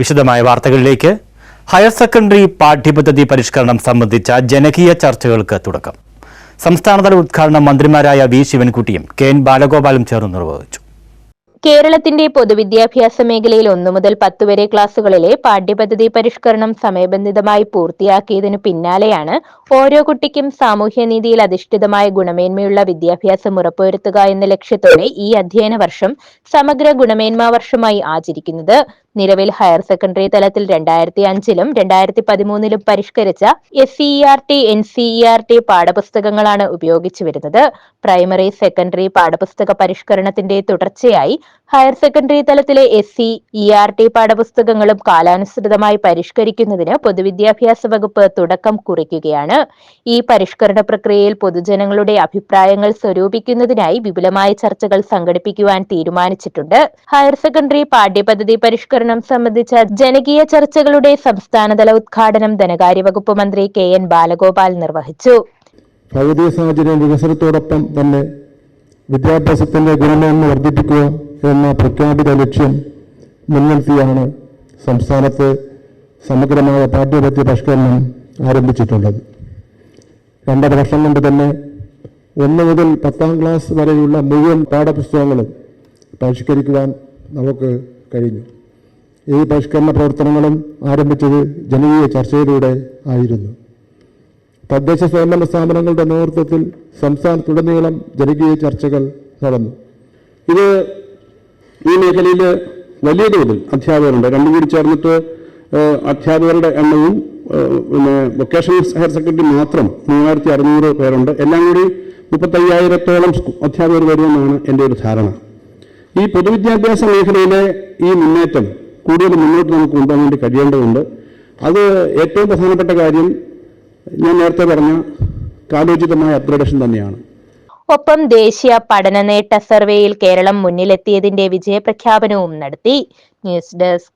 വിശദമായ വാർത്തകളിലേക്ക് higher secondary പാഠ്യപദ്ധതി പരിഷ്കരണം സംബന്ധിച്ച ജനകീയ ചർച്ചകൾക്ക് തുടക്കം. സംസ്ഥാനതല ഉദ്ഘാടനം മന്ത്രിമാരായ വി ശിവൻകുട്ടിയും കെ എൻ ബാലഗോപാലും ചേർന്ന് നിർവഹിച്ചു. കേരളത്തിന്റെ പൊതുവിദ്യാഭ്യാസ മേഖലയിൽ ഒന്നു മുതൽ പത്ത് വരെ ക്ലാസുകളിലെ പാഠ്യപദ്ധതി പരിഷ്കരണം സമയബന്ധിതമായി പൂർത്തിയാക്കിയതിനു പിന്നാലെയാണ് ഓരോ കുട്ടിക്കും സാമൂഹ്യനീതിയിൽ അധിഷ്ഠിതമായ ഗുണമേന്മയുള്ള വിദ്യാഭ്യാസം ഉറപ്പുവരുത്തുക എന്ന ലക്ഷ്യത്തോടെ ഈ അധ്യയന വർഷം സമഗ്ര ഗുണമേന്മാ വർഷമായി ആചരിക്കുന്നത്. നിലവിൽ ഹയർ സെക്കൻഡറി തലത്തിൽ രണ്ടായിരത്തി അഞ്ചിലും രണ്ടായിരത്തി പതിമൂന്നിലും പരിഷ്കരിച്ച S C R T N C R T പാഠപുസ്തകങ്ങളാണ് ഉപയോഗിച്ചു വരുന്നത്. പ്രൈമറി സെക്കൻഡറി പാഠപുസ്തക പരിഷ്കരണത്തിന്റെ തുടർച്ചയായി ഹയർ സെക്കൻഡറി തലത്തിലെ S C E R T പാഠപുസ്തകങ്ങളും കാലാനുസൃതമായി പരിഷ്കരിക്കുന്നതിന് പൊതുവിദ്യാഭ്യാസ വകുപ്പ് തുടക്കം കുറിക്കുകയാണ്. ഈ പരിഷ്കരണ പ്രക്രിയയിൽ പൊതുജനങ്ങളുടെ അഭിപ്രായങ്ങൾ സ്വരൂപിക്കുന്നതിനായി വിപുലമായ ചർച്ചകൾ സംഘടിപ്പിക്കുവാൻ തീരുമാനിച്ചിട്ടുണ്ട്. ഹയർ സെക്കൻഡറി പാഠ്യപദ്ധതി പരിഷ്കരണം സംബന്ധിച്ച ജനകീയ ചർച്ചകളുടെ സംസ്ഥാനതല ഉദ്ഘാടനം ധനകാര്യ വകുപ്പ് മന്ത്രി കെ എൻ ബാലഗോപാൽ നിർവഹിച്ചു. വികസനത്തോടൊപ്പം തന്നെ വിദ്യാഭ്യാസത്തിന്റെ ഗുണമേന്മ വർദ്ധിപ്പിക്കുക എന്ന പ്രഖ്യാപിത ലക്ഷ്യം മുൻനിർത്തിയാണ് സംസ്ഥാനത്ത് സമഗ്രമായ പാഠ്യപദ്ധതി പരിഷ്കരണം ആരംഭിച്ചിട്ടുള്ളത്. രണ്ടര വർഷം കൊണ്ട് തന്നെ ഒന്ന് മുതൽ പത്താം ക്ലാസ് വരെയുള്ള മുഴുവൻ പാഠപുസ്തകങ്ങളും പരിഷ്കരിക്കുവാൻ നമുക്ക് കഴിഞ്ഞു. ഈ പരിഷ്കരണ പ്രവർത്തനങ്ങളും ആരംഭിച്ചത് ജനകീയ ചർച്ചയിലൂടെ ആയിരുന്നു. തദ്ദേശ സ്വയംഭരണ സ്ഥാപനങ്ങളുടെ നേതൃത്വത്തിൽ സംസ്ഥാനത്തുടനീളം ജനകീയ ചർച്ചകൾ നടന്നു. ഇത് ഈ മേഖലയിൽ വലിയ തോതിൽ അധ്യാപകരുണ്ട്. രണ്ടും കൂടി ചേർന്നിട്ട് അധ്യാപകരുടെ എണ്ണവും പിന്നെ വൊക്കേഷണൽ ഹയർ സെക്കൻഡറി മാത്രം മൂവായിരത്തി അറുന്നൂറ് പേരുണ്ട്. എല്ലാം കൂടി മുപ്പത്തയ്യായിരത്തോളം അധ്യാപകർ വരുമെന്നാണ് എന്റെ ഒരു ധാരണ. ഈ പൊതുവിദ്യാഭ്യാസ മേഖലയിലെ ഈ മുന്നേറ്റം കൂടുതൽ മുന്നോട്ട് നമുക്ക് കൊണ്ടുപോകാൻ വേണ്ടി കഴിയേണ്ടതുണ്ട്. അത് ഏറ്റവും പ്രധാനപ്പെട്ട കാര്യം ഞാൻ നേരത്തെ പറഞ്ഞ കാലോചിതമായ അപ്ഗ്രഡേഷൻ തന്നെയാണ്. ഒപ്പം ദേശീയ പഠന നേട്ട സർവേയിൽ കേരളം മുന്നിലെത്തിയതിന്റെ വിജയപ്രഖ്യാപനവും നടത്തി. News desk.